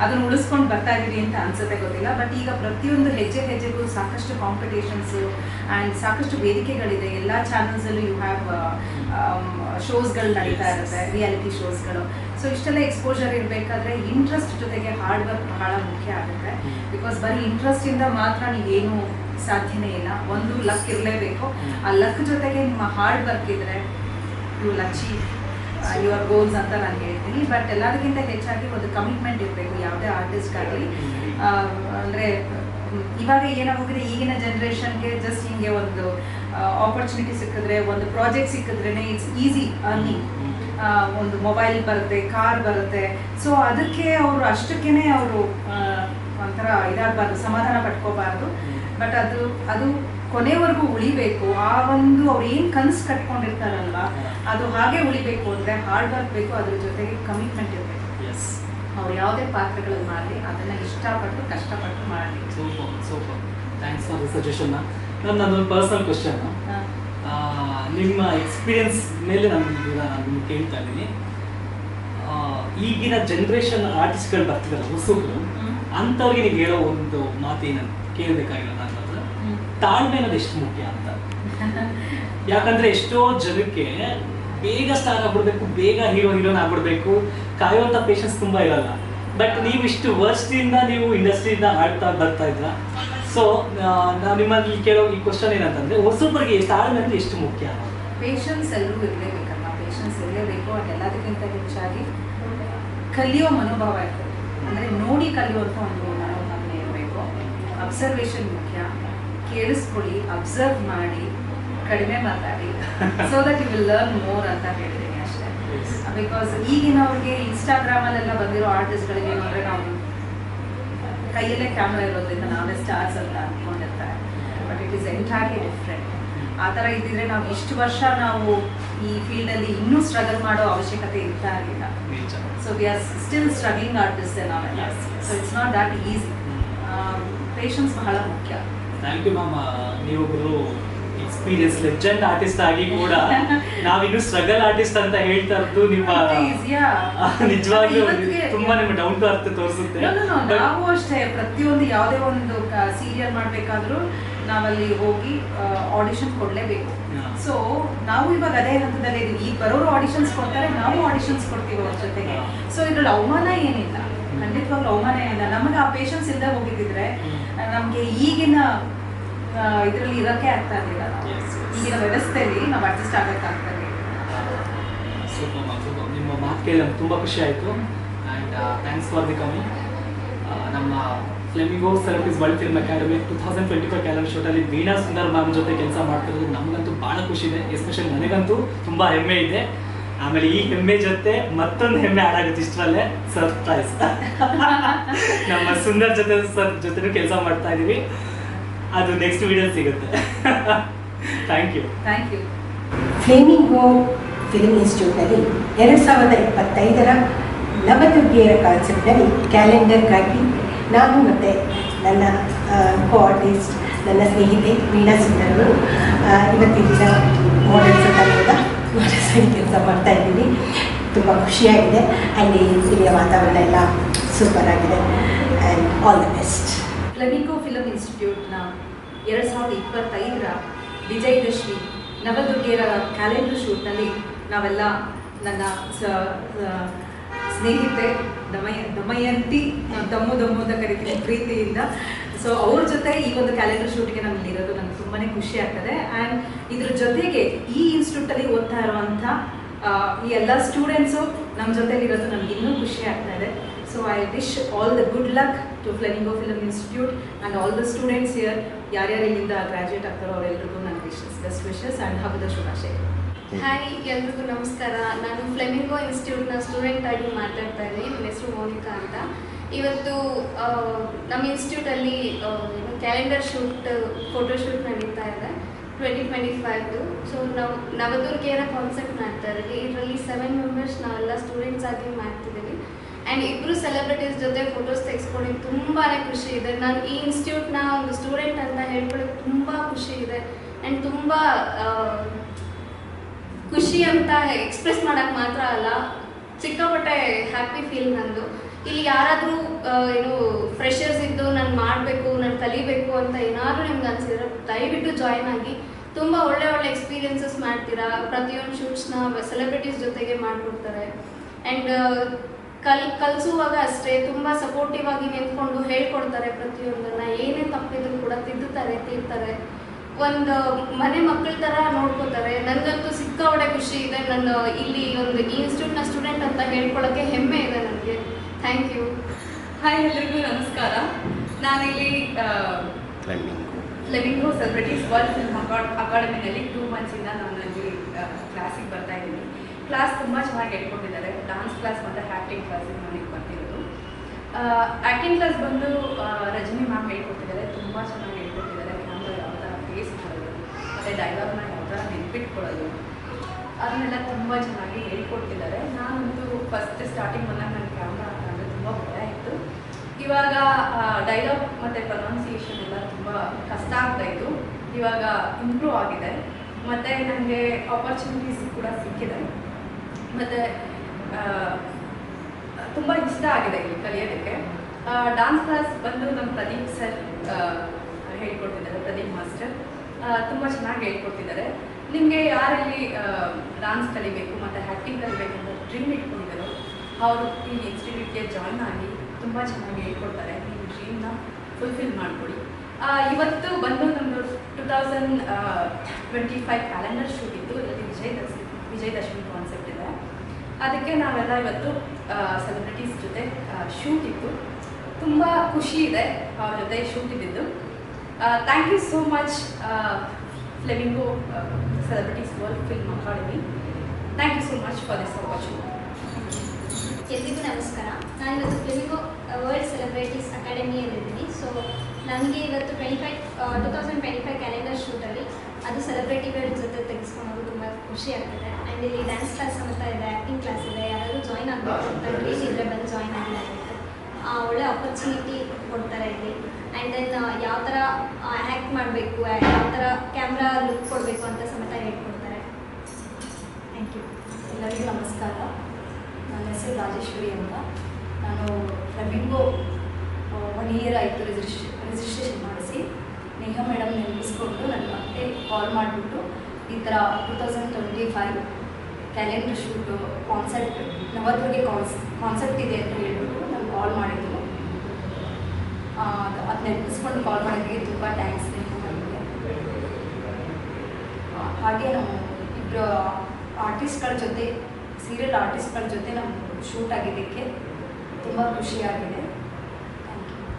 ಅದನ್ನು ಉಳಿಸ್ಕೊಂಡು ಬರ್ತಾ ಇದ್ದೀವಿ ಅಂತ ಅನ್ಸುತ್ತೆ ಗೊತ್ತಿಲ್ಲ. ಬಟ್ ಈಗ ಪ್ರತಿಯೊಂದು ಹೆಜ್ಜೆ ಹೆಜ್ಜೆಗೂ ಸಾಕಷ್ಟು ಕಾಂಪಿಟೇಷನ್ಸು ಆ್ಯಂಡ್ ಸಾಕಷ್ಟು ವೇದಿಕೆಗಳಿದೆ. ಎಲ್ಲ ಚಾನಲ್ಸಲ್ಲೂ ಯು ಹ್ಯಾವ್ ಶೋಸ್ಗಳು ನಡೀತಾ ಇರುತ್ತೆ. ರಿಯಾಲಿಟಿ ಶೋಸ್ಗಳು ಸೊ ಇಷ್ಟೆಲ್ಲ ಎಕ್ಸ್ಪೋಜರ್ ಇರಬೇಕಾದ್ರೆ ಇಂಟ್ರೆಸ್ಟ್ ಜೊತೆಗೆ ಹಾರ್ಡ್ ವರ್ಕ್ ಬಹಳ ಮುಖ್ಯ ಆಗುತ್ತೆ. ಬಿಕಾಸ್ ಬರೀ ಇಂಟ್ರೆಸ್ಟಿಂದ ಮಾತ್ರ ನೀವೇನು ಸಾಧ್ಯನೇ ಇಲ್ಲ. ಒಂದು ಲಕ್ ಇರಲೇಬೇಕು. ಆ ಲಕ್ ಜೊತೆಗೆ ನಿಮ್ಮ ಹಾರ್ಡ್ ವರ್ಕ್ ಇದ್ರೆ ಯು ಅಚೀವ್ ಯುವರ್ ಗೋಲ್ಸ್ ಅಂತ ನಾನು ಹೇಳ್ತೀನಿ ಬಟ್ ಎಲ್ಲದಕ್ಕಿಂತ ಹೆಚ್ಚಾಗಿ ಒಂದು ಕಮಿಟ್ಮೆಂಟ್ ಇರಬೇಕು ಯಾವುದೇ ಆರ್ಟಿಸ್ಟ್ ಆಗಲಿ. ಅಂದರೆ ಇವಾಗ ಏನಾಗೋಗಿದೆ ಈಗಿನ ಜನ್ರೇಷನ್ಗೆ ಜಸ್ಟ್ ಹಿಂಗೆ ಒಂದು ಆಪರ್ಚುನಿಟಿ ಸಿಕ್ಕಿದ್ರೆ ಒಂದು ಪ್ರಾಜೆಕ್ಟ್ ಸಿಕ್ಕಿದ್ರೇ ಇಟ್ಸ್ ಈಸಿ ಅರ್ನಿಂಗ್ ಒಂದು ಮೊಬೈಲ್ ಬರುತ್ತೆ ಕಾರ್ ಬರುತ್ತೆ. ಸೊ ಅದಕ್ಕೆ ಅವರು ಅಷ್ಟಕ್ಕೇ ಅವರು ಒಂಥರ ಇದಾಗಬಾರ್ದು ಸಮಾಧಾನ ಪಟ್ಕೋಬಾರ್ದು. ಬಟ್ ಅದು ಅದು ಕೊನೆವರೆಗೂ ಉಳಿಬೇಕು ಆ ಒಂದು ಅವ್ರು ಏನು ಕನಸು ಕಟ್ಕೊಂಡಿರ್ತಾರಲ್ವ ಅದು ಹಾಗೆ ಉಳಿಬೇಕು ಅಂದರೆ ಹಾರ್ಡ್ ವರ್ಕ್ ಬೇಕು ಅದ್ರ ಜೊತೆಗೆ ಕಮಿಟ್ಮೆಂಟ್ ಇರಬೇಕು. ಅವ್ರು ಯಾವುದೇ ಪಾತ್ರಗಳನ್ನು ಮಾಡಲಿ ಅದನ್ನು ಇಷ್ಟಪಟ್ಟು ಕಷ್ಟಪಟ್ಟು ಮಾಡಲಿ. Super super thanks for the personal question ನಿಮ್ಮ ಎಕ್ಸ್ಪೀರಿಯನ್ಸ್ ಮೇಲೆ ನಾನು ಈಗ ನಾನು ಕೇಳ್ತಾ ಇದ್ದೀನಿ. ಈಗಿನ ಜನ್ರೇಷನ್ ಆರ್ಟಿಸ್ಟ್ಗಳು ಬರ್ತಿದ್ದಾರೆ ಹೊಸಬ್ರು ಅಂಥವ್ರಿಗೆ ನೀವು ಹೇಳೋ ಒಂದು ಮಾತು ಏನಂತ ಕೇಳಬೇಕಾಗಿಲ್ಲ ತಾಳ್ಮೆ ಅನ್ನೋದು ಎಷ್ಟು ಮುಖ್ಯ ಅಂತ. ಯಾಕಂದ್ರೆ ಎಷ್ಟೋ ಜನಕ್ಕೆ ಬೇಗ ಸ್ಟಾರ್ ಆಗ್ಬಿಡ್ಬೇಕು ಬೇಗ ಹೀರೋ ಹೀರೋನ್ ಆಗ್ಬಿಡ್ಬೇಕು. ಕಾಯುವಂತ ಪೇಷನ್ಸ್ ತುಂಬಾ ಇರಲ್ಲ. ಬಟ್ ನೀವು ಇಷ್ಟು ವರ್ಷದಿಂದ ನೀವು ಇಂಡಸ್ಟ್ರಿಯಿಂದ ಆಡ್ತಾ ಬರ್ತಾ ಇದ್ರ. ಸೊ ನಾವು ನಿಮ್ಮಲ್ಲಿ ಕೇಳೋ ಈ ಕ್ವಶನ್ ಏನಂತಂದ್ರೆ ಹೊಸಬರಿಗೆ ತಾಳ್ಮೆ ಅಂದ್ರೆ ಎಷ್ಟು ಮುಖ್ಯ? ಪೇಷನ್ಸ್ ಎಲ್ಲರೂ ಇರಲೇಬೇಕಲ್ಲ ಪೇಷನ್ಸ್ ಇರಲೇಬೇಕು, ಅದೆಲ್ಲದಕ್ಕಿಂತ ಹೆಚ್ಚಾಗಿ ಕಲಿಯೋ ಮನೋಭಾವ ಇರ್ತದೆ. ಅಂದರೆ ನೋಡಿ ಕಲಿಯುವಂತ ಒಂದು ಮನೋಭಾವನೆ ಇರಬೇಕು. ಅಬ್ಸರ್ವೇಷನ್ ಮುಖ್ಯ. ಕೇಳಿಸ್ಕೊಳ್ಳಿ ಅಬ್ಸರ್ವ್ ಮಾಡಿ ಕಡಿಮೆ ಮಾತಾಡಿ so that you will learn more ಅಂತ ಹೇಳಿದ್ದೀನಿ ಅಷ್ಟೇ. ಬಿಕಾಸ್ ಈಗಿನವ್ರಿಗೆ ಇನ್ಸ್ಟಾಗ್ರಾಮಲ್ಲೆಲ್ಲ ಬಂದಿರೋ ಆರ್ಟಿಸ್ಟ್ಗಳಿಗೆ ಗಳಿಗೆ ಅಂದರೆ ನಾವು ಕೈಯಲ್ಲೇ ಕ್ಯಾಮ್ರಾ ಇರೋದ್ರಿಂದ ನಾವೇ ಸ್ಟಾರ್ಸ್ ಅಂತ ಅನ್ಕೊಂಡಿರ್ತಾರೆ. But it is entirely different ಆ ಥರ ಇದ್ದಿದ್ರೆ ನಾವು ಇಷ್ಟು ವರ್ಷ ನಾವು ಈ ಫೀಲ್ಡಲ್ಲಿ ಇನ್ನೂ ಸ್ಟ್ರಗಲ್ ಮಾಡೋ ಅವಶ್ಯಕತೆ ಇರ್ತಾ ಇರಲಿಲ್ಲ. So we are still struggling artist ನಾವೆಲ್ಲ so it's not that easy patience ಬಹಳ ಮುಖ್ಯ. ಥ್ಯಾಂಕ್ ಯು ಮ್ಯಾಮ್ ನೀವೊಬ್ರು ಎಕ್ಸ್ಪೀರಿಯನ್ಸ್ ಲೆಜೆಂಡ್ ಆರ್ಟಿಸ್ಟ್ ಆಗಿ ಕೂಡ *laughs* ನಾವಿನ್ನು ಸ್ಟ್ರಗಲ್ ಆರ್ಟಿಸ್ಟ್ ಅಂತ ಹೇಳ್ತಾ ಇರೋದು ನಿಮ್ಮ *laughs* ನಿಜವಾಗ್ಲೂ ತುಂಬಾ ನಿಮ್ಮ ಡೌನ್ ಟು ಅರ್ಥ ತೋರಿಸುತ್ತೆ. ನಾವು ಅಷ್ಟೇ ಪ್ರತಿಯೊಂದು ಯಾವುದೇ ಒಂದು ಸೀರಿಯಲ್ ಮಾಡಬೇಕಾದ್ರೂ ನಾವಲ್ಲಿ ಹೋಗಿ ಆಡಿಷನ್ ಕೊಡಲೇಬೇಕು. ಸೊ ನಾವು ಇವಾಗ ಅದೇ ಹಂತದಲ್ಲಿ ಇದೀವಿ. ಈಗ ಬರೋರು ಆಡಿಷನ್ಸ್ ಕೊಡ್ತಾರೆ ನಾವು ಆಡಿಷನ್ಸ್ ಕೊಡ್ತೀವಿ ಅವ್ರ ಜೊತೆಗೆ. ಸೊ ಇದ್ರಲ್ಲಿ ಅವಮಾನ ಏನಿಲ್ಲ. ಖಂಡಿತವಾಗ್ಲೂ ಅವಮಾನ ಏನಿಲ್ಲ. ನಮಗೆ ಆ ಪೇಷನ್ಸ್ ಇಲ್ಲದೆ ಹೋಗಿದ್ದಿದ್ರೆ ನಮಗೆ ಈಗಿನ ಇದರಲ್ಲಿ ಇರೋಕ್ಕೆ ಆಗ್ತಾ ಇರಲಿಲ್ಲ. ಈಗಿನ ವ್ಯವಸ್ಥೆಯಲ್ಲಿ ನಾವು ಅಡ್ಜಸ್ಟ್ ಆಗಕ್ಕಾಗ್ತದೆ ಸೂಪರ್ ಮ್ಯಾಮ್ ಸೂಪರ್ ನಿಮ್ಮ ಮಾತು ಕೇಳಿ ನಮ್ಗೆ ತುಂಬ ಖುಷಿ ಆಯಿತು. And thanks for the coming ನಮ್ಮ Flamingo celebrities world film academy two thousand twenty five calendar ಶೋಟಲ್ಲಿ Veena Sundar ma'am ಜೊತೆ ಕೆಲಸ ಮಾಡ್ತಿರೋದು ನಮಗಂತೂ ಭಾಳ ಖುಷಿ ಇದೆ. ಎಸ್ಪೆಷಲಿ ನನಗಂತೂ ತುಂಬ ಹೆಮ್ಮೆ ಇದೆ. ಆಮೇಲೆ ಈ ಹೆಮ್ಮೆ ಜೊತೆ ಮತ್ತೊಂದು ಹೆಮ್ಮೆ ಆಡಾಗುತ್ತೆ ಇಷ್ಟರಲ್ಲೇ ಸರ್ಪ್ರೈಸ್ *laughs* ನಮ್ಮ ಸುಂದರ್ ಜೊತೆ ಸರ್ ಜೊತೆ ಕೆಲಸ ಮಾಡ್ತಾ ಇದೀವಿ ಅದು ನೆಕ್ಸ್ಟ್ ವಿಡಿಯೋ ಸಿಗುತ್ತೆ. Thank you thank you Flamingo film ಇನ್ಸ್ಟಿಟ್ಯೂಟ್ನಲ್ಲಿ ಎರಡು ಸಾವಿರದ ಇಪ್ಪತ್ತೈದರ ನವದುರ್ಗಿಯರ ಕಾನ್ಸೆಪ್ಟ್ನಲ್ಲಿ ಕ್ಯಾಲೆಂಡರ್ಗಾಗಿ ನಾನು ಮತ್ತು ನನ್ನ ಕೋ ಆರ್ಟಿಸ್ಟ್ ನನ್ನ ಸ್ನೇಹಿತೆ ವೀಣಾ ಸುಂದರರು ಇವತ್ತಿನ ಮಾಡೆಲ್ಸ್ ತಂಡದ *laughs* ಆಗಿ ಕೆಲಸ ಮಾಡ್ತಾ ಇದ್ದೀನಿ. ತುಂಬ ಖುಷಿಯಾಗಿದೆ. ಆ್ಯಂಡ್ ಇಲ್ಲಿಯ ವಾತಾವರಣ ಎಲ್ಲ ಸೂಪರ್ ಆಗಿದೆ. And all the best Flamingo film ಇನ್ಸ್ಟಿಟ್ಯೂಟ್ನ ಎರಡು ಸಾವಿರದ ಇಪ್ಪತ್ತೈದರ ವಿಜಯದಶಮಿ ನವದುರ್ಗೆಯರ ಕ್ಯಾಲೆಂಡರ್ ಶೂಟ್ನಲ್ಲಿ ನಾವೆಲ್ಲ ನನ್ನ ಸ್ನೇಹಿತೆ ದಮಯ, ದಮಯಂತಿ ದಮ್ಮು ದಮ್ಮು ಅಂತ ಕರಿತೀನಿ ಪ್ರೀತಿಯಿಂದ. ಸೊ ಅವ್ರ ಜೊತೆ ಈ ಒಂದು ಕ್ಯಾಲೆಂಡರ್ ಶೂಟ್ಗೆ ನಾನು ಇರೋದು ನನಗೆ ತುಂಬಾ ಖುಷಿ ಆಗ್ತದೆ. ಆ್ಯಂಡ್ ಇದ್ರ ಜೊತೆಗೆ ಈ ಇನ್ಸ್ಟಿಟ್ಯೂಟಲ್ಲಿ ಓದ್ತಾ ಇರುವಂಥ ಈ ಎಲ್ಲ ಸ್ಟೂಡೆಂಟ್ಸು ನಮ್ಮ ಜೊತೆಲಿರೋದು ನಮ್ಗೆ ಇನ್ನೂ ಖುಷಿ ಆಗ್ತಾ ಇದೆ. So I wish all the good luck to Flamingo film institute and all the students year ಯಾರ್ಯಾರು ಇಲ್ಲಿಂದ ಗ್ರಾಜುಯೇಟ್ ಆಗ್ತಾರೋ ಅವರೆಲ್ಲರಿಗೂ ನನ್ನ ವಿಶಸ್ ಬೆಸ್ಟ್ ವಿಶಸ್ ಆ್ಯಂಡ್ ಹಬ್ಬದ ಶುಭಾಶಯ ಹಾಯ್, ಎಲ್ರಿಗೂ ನಮಸ್ಕಾರ. ನಾನು ಫ್ಲೆಮಿಂಗೋ ಇನ್ಸ್ಟಿಟ್ಯೂಟ್ನ ಸ್ಟೂಡೆಂಟ್ ಆಗಿ ಮಾತಾಡ್ತಾ ಇದ್ದೀನಿ. ನನ್ನ ಹೆಸರು ಮೋನಿಕಾ ಅಂತ. ಇವತ್ತು ನಮ್ಮ ಇನ್ಸ್ಟಿಟ್ಯೂಟಲ್ಲಿ ಕ್ಯಾಲೆಂಡರ್ ಶೂಟ್ ಫೋಟೋ ಶೂಟ್ ನಡೀತಾ ಇದೆ ಟ್ವೆಂಟಿ ಟ್ವೆಂಟಿ ಫೈವ್ದು ಸೊ ನಾವು ನವದುರ್ಗೇನ ಕಾನ್ಸೆಪ್ಟ್ ಮಾಡ್ತಾ ಇದ್ದೀವಿ. ಇದರಲ್ಲಿ ಸೆವೆನ್ ಮೆಂಬರ್ಸ್ ನಾವೆಲ್ಲ ಸ್ಟೂಡೆಂಟ್ಸ್ ಆಗಿ ಮಾಡ್ತಿದ್ದೀವಿ. ಆ್ಯಂಡ್ ಇಬ್ಬರು ಸೆಲೆಬ್ರಿಟೀಸ್ ಜೊತೆ ಫೋಟೋಸ್ ತೆಗೆಸ್ಕೊಂಡು ತುಂಬಾ ಖುಷಿ ಇದೆ. ನಾನು ಈ ಇನ್ಸ್ಟಿಟ್ಯೂಟ್ನ ಒಂದು ಸ್ಟೂಡೆಂಟ್ ಅಂತ ಹೇಳ್ಕೊಳ್ಳೋಕೆ ತುಂಬ ಖುಷಿ ಇದೆ. ಆ್ಯಂಡ್ ತುಂಬ ಖುಷಿ ಅಂತ ಎಕ್ಸ್ಪ್ರೆಸ್ ಮಾಡಕ್ ಮಾತ್ರ ಅಲ್ಲ. ಸಿಕ್ಕಾಪಟ್ಟೆ ಹ್ಯಾಪಿ ಫೀಲ್ ನಂದು. ಇಲ್ಲಿ ಯಾರಾದರೂ ಏನು ಫ್ರೆಷರ್ಸ್ ಇದ್ದು ನಾನು ಮಾಡಬೇಕು, ನಾನು ಕಲಿಬೇಕು ಅಂತ ಏನಾದರೂ ನಿಮ್ಗೆ ಅನ್ಸಿದ್ರೆ ದಯವಿಟ್ಟು ಜಾಯ್ನ್ ಆಗಿ ತುಂಬ ಒಳ್ಳೆ ಒಳ್ಳೆ ಎಕ್ಸ್ಪೀರಿಯನ್ಸಸ್ ಮಾಡ್ತೀರಾ. ಪ್ರತಿಯೊಂದು ಶೂಟ್ಸ್ನ ಸೆಲೆಬ್ರಿಟೀಸ್ ಜೊತೆಗೆ ಮಾಡಿಕೊಡ್ತಾರೆ. ಆ್ಯಂಡ್ ಕಲ್, ಕಲಿಸುವಾಗ ಅಷ್ಟೇ ತುಂಬ ಸಪೋರ್ಟಿವ್ ಆಗಿ ನಿಂತ್ಕೊಂಡು ಹೇಳ್ಕೊಡ್ತಾರೆ ಪ್ರತಿಯೊಂದನ್ನು. ಏನೇ ತಪ್ಪಿದ್ರು ಕೂಡ ತಿದ್ದುತ್ತಾರೆ, ತೀರ್ತಾರೆ. ಒಂದು ಮನೆ ಮಕ್ಕಳ ಥರ ನೋಡ್ಕೋತಾರೆ. ನನಗಂತೂ ಸಿಕ್ಕಾಪಟ್ಟೆ ಖುಷಿ ಇದೆ. ನಾನು ಇಲ್ಲಿ ಒಂದು ಈ ಇನ್ಸ್ಟಿಟ್ಯೂಟ್ನ ಸ್ಟೂಡೆಂಟ್ ಅಂತ ಹೇಳ್ಕೊಳ್ಳೋಕ್ಕೆ ಹೆಮ್ಮೆ ಇದೆ ನನಗೆ. ಥ್ಯಾಂಕ್ ಯು ಹಾಯ್ ಎಲ್ರಿಗೂ ನಮಸ್ಕಾರ. ನಾನಿಲ್ಲಿ ಲೆವಿಂಗೋ ಸೆಲೆಬ್ರಿಟೀಸ್ ವರ್ಲ್ಡ್ ಫಿಲ್ಮ್ ಅಕಾಡ್ ಅಕಾಡೆಮಿನಲ್ಲಿ ಟೂ ಮಂತ್ಸಿಂದ ನಾನು ಅಲ್ಲಿ ಕ್ಲಾಸಿಗೆ ಬರ್ತಾ ಇದ್ದೀನಿ. ಕ್ಲಾಸ್ ತುಂಬ ಚೆನ್ನಾಗಿ ಹೇಳ್ಕೊಟ್ಟಿದ್ದಾರೆ. ಡಾನ್ಸ್ ಕ್ಲಾಸ್ ಮತ್ತು ಆ್ಯಕ್ಟಿಂಗ್ ಕ್ಲಾಸಿಗೆ ನನಗೆ ಬರ್ತಿರೋದು. ಆ್ಯಕ್ಟಿಂಗ್ ಕ್ಲಾಸ್ ಬಂದು ರಜನಿ ಮ್ಯಾಮ್ ಹೇಳ್ಕೊಟ್ಟಿದ್ದಾರೆ. ತುಂಬ ಚೆನ್ನಾಗಿ ಹೇಳ್ಕೊಟ್ಟಿದ್ದಾರೆ ಕ್ಯಾಮ್ರಾ ಯಾವ ಥರ ಫೇಸ್ ಮಾಡೋದು ಮತ್ತು ಡೈಲಾಗ್ನ ಥರ ನೆನ್ಪಿಟ್ಕೊಳ್ಳೋದು. ಅದನ್ನೆಲ್ಲ ತುಂಬ ಚೆನ್ನಾಗಿ ಹೇಳ್ಕೊಡ್ತಿದ್ದಾರೆ ನಾನಂತೂ ಫಸ್ಟ್ ಸ್ಟಾರ್ಟಿಂಗ್ ಬಂದಾಗ ನನ್ನ ಕ್ಯಾಮ್ರಾ ಅಂದರೆ ತುಂಬ ಭಯ ಇತ್ತು. ಇವಾಗ ಡೈಲಾಗ್ ಮತ್ತು ಪ್ರೊನೌನ್ಸಿಯೇಷನ್ ಎಲ್ಲ ತುಂಬ ಕಷ್ಟ ಆಗ್ತಾಯಿತ್ತು ಇವಾಗ ಇಂಪ್ರೂವ್ ಆಗಿದೆ. ಮತ್ತು ನನಗೆ ಆಪರ್ಚುನಿಟೀಸ್ ಕೂಡ ಸಿಕ್ಕಿದೆ. ಮತ್ತು ತುಂಬ ಇಷ್ಟ ಆಗಿದೆ ಇಲ್ಲಿ ಕಲಿಯೋದಕ್ಕೆ. ಡಾನ್ಸ್ ಕ್ಲಾಸ್ ಬಂದು ನಮ್ಮ ಪ್ರದೀಪ್ ಸರ್ ಹೇಳ್ಕೊಡ್ತಿದ್ದಾರೆ ಪ್ರದೀಪ್ ಮಾಸ್ಟರ್. ತುಂಬ ಚೆನ್ನಾಗಿ ಹೇಳ್ಕೊಟ್ಟಿದ್ದಾರೆ. ನಿಮಗೆ ಯಾರಲ್ಲಿ ಡಾನ್ಸ್ ಕಲಿಬೇಕು ಮತ್ತು ಆ್ಯಕ್ಟಿಂಗ್ ಕಲಿಬೇಕು ಅಂತ ಡ್ರೀಮ್ ಇಟ್ಕೊಂಡಿದ್ದಾರೋ, ಅವರು ಈ ಇನ್ಸ್ಟಿಟ್ಯೂಟ್ಗೆ ಜಾಯ್ನ್ ಆಗಿ ತುಂಬ ಚೆನ್ನಾಗಿ ಹೇಳ್ಕೊಡ್ತಾರೆ. ನಿಮ್ಮ ಡ್ರೀಮ್ನ ಫುಲ್ಫಿಲ್ ಮಾಡಿಕೊಡಿ. ಇವತ್ತು ಬಂದು ನಮ್ಮದು two thousand twenty five calendar shoot ಇತ್ತು. ಇದರಲ್ಲಿ ವಿಜಯದಶಮಿ ವಿಜಯದಶಮಿ ಕಾನ್ಸೆಪ್ಟ್ ಇದೆ. ಅದಕ್ಕೆ ನಾವೆಲ್ಲ ಇವತ್ತು ಸೆಲೆಬ್ರಿಟೀಸ್ ಜೊತೆ ಶೂಟ್ ಇತ್ತು. ತುಂಬ ಖುಷಿ ಇದೆ. ಅವ್ರ ಜೊತೆ ಶೂಟ್ ಇದ್ದಿದ್ದು. Thank you so much flamingo celebrities world film academy thank you so much for this opportunity ಎಲ್ರಿಗೂ ನಮಸ್ಕಾರ. ನಾನು ಇವತ್ತು ಫ್ಲೆಮಿಂಗೋ ವರ್ಲ್ಡ್ ಸೆಲೆಬ್ರಿಟೀಸ್ ಅಕಾಡೆಮಿಯಲ್ಲಿದ್ದೀನಿ ಸೊ ನನಗೆ ಇವತ್ತು twenty five two thousand twenty five calendar ಶೂಟಲ್ಲಿ ಅದು ಸೆಲೆಬ್ರಿಟಿಗಳ ಜೊತೆ ತೆಗೆಸ್ಕೊಳ್ಳೋದು ತುಂಬ ಖುಷಿ ಆಗ್ತಿದೆ. ಆ್ಯಂಡ್ ಇಲ್ಲಿ ಡ್ಯಾನ್ಸ್ ಕ್ಲಾಸ್ ಅಂತ ಇದೆ ಆ್ಯಕ್ಟಿಂಗ್ ಕ್ಲಾಸ್ ಇದೆ. ಯಾರಾದರೂ ಜಾಯ್ನ್ ಆಗಬೇಕು ಅಂತ ಇದ್ದರೆ ಬಂದು ಜಾಯ್ನ್ ಆಗಿ ನನಗೆ ಒಳ್ಳೆ ಆಪರ್ಚುನಿಟಿ ಕೊಡ್ತಾರೆ ಇಲ್ಲಿ. ಆ್ಯಂಡ್ ದೆನ್ ಯಾವ ಥರ ಆ್ಯಕ್ಟ್ ಮಾಡಬೇಕು ಯಾವ ಥರ ಕ್ಯಾಮ್ರಾ ಲುಕ್ ಕೊಡಬೇಕು ಅಂತ ಸಮೇತ ಹೇಳ್ಕೊಡ್ತಾರೆ. ಥ್ಯಾಂಕ್ ಯು ಎಲ್ಲರಿಗೂ ನಮಸ್ಕಾರ. ನನ್ನ ಹೆಸರು ರಾಜೇಶ್ವರಿ ಅಂತ. ನಾನು ಫ್ಲೆಮಿಂಗೋ ಒನ್ ಇಯರ್ ಆಯಿತು ರಿಜಿಸ್ಟ್ರೇ ರಿಜಿಸ್ಟ್ರೇಷನ್ ಮಾಡಿಸಿ. ನೇಹಾ ಮೇಡಮ್ ನೆನಪಿಸ್ಕೊಂಡು ನನ್ನ ಮತ್ತೆ ಕಾಲ್ ಮಾಡಿಬಿಟ್ಟು ಈ ಥರ two thousand twenty five calendar shoot concept Navadurga cons concept ಇದೆ ಅಂತ ಹೇಳ್ಬಿಟ್ಟು ನಾನು ಕಾಲ್ ಮಾಡಿದ್ದು ಅದು ನೆನಪಿಸ್ಕೊಂಡು ಕಾಲ್ ಮಾಡಿದ್ದಕ್ಕೆ ತುಂಬ ಥ್ಯಾಂಕ್ಸ್ ಆ, ಹಾಗೆ ನಾವು ಇಬ್ಬರು ಆರ್ಟಿಸ್ಟ್ಗಳ ಜೊತೆ ಸೀರಿಯಲ್ ಆರ್ಟಿಸ್ಟ್ಗಳ ಜೊತೆ ನಾವು ಶೂಟ್ ಆಗಿದ್ದಕ್ಕೆ ತುಂಬ ಖುಷಿಯಾಗಿದೆ.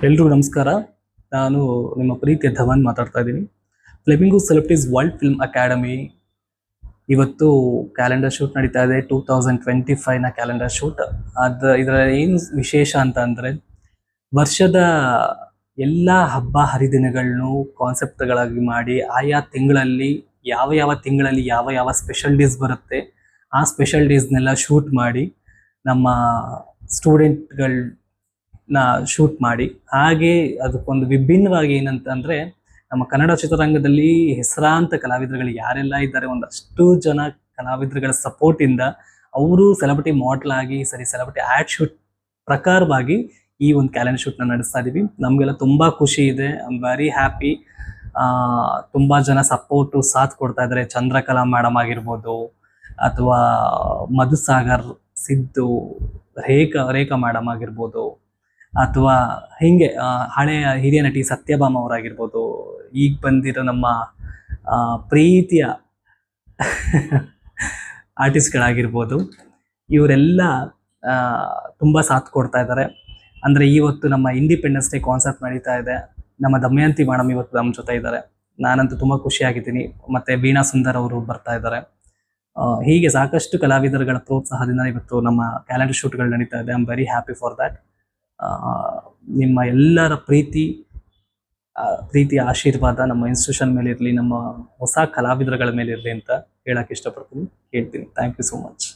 ಎಲ್ರಿಗೂ ನಮಸ್ಕಾರ. ನಾನು ನಿಮ್ಮ ಪ್ರೀತಿಯ ಧವನ್ ಮಾತಾಡ್ತಾ ಇದ್ದೀನಿ. Flamingo celebrities world film academy ಇವತ್ತು ಕ್ಯಾಲೆಂಡರ್ ಶೂಟ್ ನಡೀತಾ ಇದೆ. ಟೂ ತೌಸಂಡ್ ಟ್ವೆಂಟಿ ಫೈವ್ನ ಕ್ಯಾಲೆಂಡರ್ ಶೂಟ್ ಅದು ಇದರ ಏನು ವಿಶೇಷ ಅಂತ ಅಂದರೆ ವರ್ಷದ ಎಲ್ಲ ಹಬ್ಬ ಹರಿದಿನಗಳನ್ನು ಕಾನ್ಸೆಪ್ಟ್ಗಳಾಗಿ ಮಾಡಿ ಆಯಾ ತಿಂಗಳಲ್ಲಿ ಯಾವ ಯಾವ ತಿಂಗಳಲ್ಲಿ ಯಾವ ಯಾವ ಸ್ಪೆಷಲ್ ಡೇಸ್ ಬರುತ್ತೆ ಆ ಸ್ಪೆಷಲ್ ಡೇಸ್ನೆಲ್ಲ ಶೂಟ್ ಮಾಡಿ ನಮ್ಮ ಸ್ಟೂಡೆಂಟ್ಗಳನ್ನ ಶೂಟ್ ಮಾಡಿ. ಹಾಗೆ ಅದಕ್ಕೊಂದು ವಿಭಿನ್ನವಾಗಿ ಏನಂತಂದರೆ ನಮ್ಮ ಕನ್ನಡ ಚಿತ್ರರಂಗದಲ್ಲಿ ಹೆಸರಾಂತ ಕಲಾವಿದರುಗಳು ಯಾರೆಲ್ಲ ಇದ್ದಾರೆ ಒಂದಷ್ಟು ಜನ ಕಲಾವಿದರುಗಳ ಸಪೋರ್ಟಿಂದ ಅವರು ಸೆಲೆಬ್ರಿಟಿ ಮಾಡೆಲ್ ಆಗಿ ಸರಿ ಸೆಲೆಬ್ರಿಟಿ ಆ್ಯಡ್ ಶೂಟ್ ಪ್ರಕಾರವಾಗಿ ಈ ಒಂದು ಕ್ಯಾಲೆಂಡರ್ ಶೂಟ್ನ ನಡೆಸ್ತಾ ಇದೀವಿ. ನಮಗೆಲ್ಲ ತುಂಬಾ ಖುಷಿ ಇದೆ. ಐ ವೆರಿ ಹ್ಯಾಪಿ ತುಂಬಾ ಜನ ಸಪೋರ್ಟು ಸಾಥ್ ಕೊಡ್ತಾ ಇದ್ದಾರೆ ಚಂದ್ರಕಲಾ ಮೇಡಮ್ ಆಗಿರ್ಬೋದು, ಅಥವಾ ಮಧುಸಾಗರ್, ಸಿದ್ದು, ರೇಖಾ ರೇಖಾ ಮೇಡಮ್ ಆಗಿರ್ಬೋದು, ಅಥವಾ ಹಿಂಗೆ ಹಳೆಯ ಹಿರಿಯ ನಟಿ ಸತ್ಯಭಾಮ ಅವರಾಗಿರ್ಬೋದು. ಈಗ ಬಂದಿರೋ ನಮ್ಮ ಪ್ರೀತಿಯ ಆರ್ಟಿಸ್ಟ್ಗಳಾಗಿರ್ಬೋದು ಇವರೆಲ್ಲ ತುಂಬ ಸಾಥ್ ಕೊಡ್ತಾ ಇದ್ದಾರೆ ಅಂದರೆ ಇವತ್ತು ನಮ್ಮ ಇಂಡಿಪೆಂಡೆನ್ಸ್ ಡೇ ಕಾನ್ಸೆಪ್ಟ್ ನಡೀತಾ ಇದೆ. ನಮ್ಮ ದಮಯಂತಿ ಮೇಡಮ್ ಇವತ್ತು ನಮ್ಮ ಜೊತೆ ಇದ್ದಾರೆ. ನಾನಂತೂ ತುಂಬ ಖುಷಿಯಾಗಿದ್ದೀನಿ ಮತ್ತು ವೀಣಾ ಸುಂದರ್ ಅವರು ಬರ್ತಾ ಇದ್ದಾರೆ. ಹೀಗೆ ಸಾಕಷ್ಟು ಕಲಾವಿದರುಗಳ ಪ್ರೋತ್ಸಾಹದಿಂದ ಇವತ್ತು ನಮ್ಮ ಕ್ಯಾಲೆಂಡರ್ ಶೂಟ್ಗಳು ನಡೀತಾ ಇದೆ. I am very happy for that ನಿಮ್ಮ ಎಲ್ಲರ ಪ್ರೀತಿ ಪ್ರೀತಿ ಆಶೀರ್ವಾದ ನಮ್ಮ ಇನ್ಸ್ಟಿಟ್ಯೂಷನ್ ಮೇಲೆ ಇರಲಿ, ನಮ್ಮ ಹೊಸ ಕಲಾವಿದರುಗಳ ಮೇಲೆ ಇರಲಿ ಅಂತ ಹೇಳಕ್ಕೆ ಇಷ್ಟಪಡ್ತೀನಿ. ಹೇಳ್ತೀನಿ ಥ್ಯಾಂಕ್ ಯು ಸೋ ಮಚ್